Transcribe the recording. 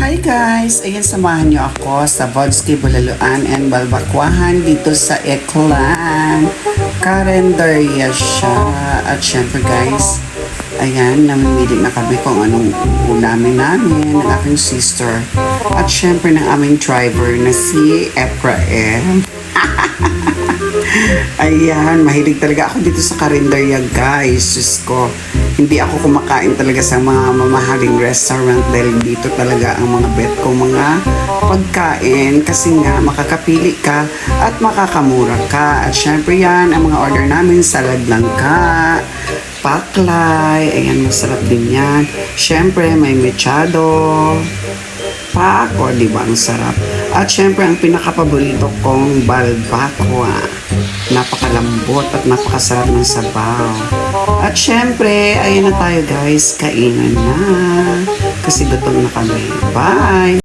Hi guys! Ayan, samahan niyo ako sa Vodski Bulaluan and Balbakwahan dito sa Eklan. Karenderya siya. At syempre guys, ayan, namimili na kami kung anong ulamin namin ng aking sister. At syempre ng aming driver na si Ephraim. Ayan, mahilig talaga ako dito sa karinderya guys. Diyos ko, hindi ako kumakain talaga sa mga mamahaling restaurant dahil dito talaga ang mga bet ko mga pagkain kasi nga makakapili ka at makakamura ka. At syempre yan, ang mga order namin, salad langka, paklay, ayan, masarap din yan. Syempre, may mechado, Paco, di ba? Ang sarap. At syempre, ang pinakapaborito kong balbakwa. Napakalambot at napakasarap ng sabaw. At syempre, ayun na tayo guys. Kainan na. Kasi gutom na kami. Bye!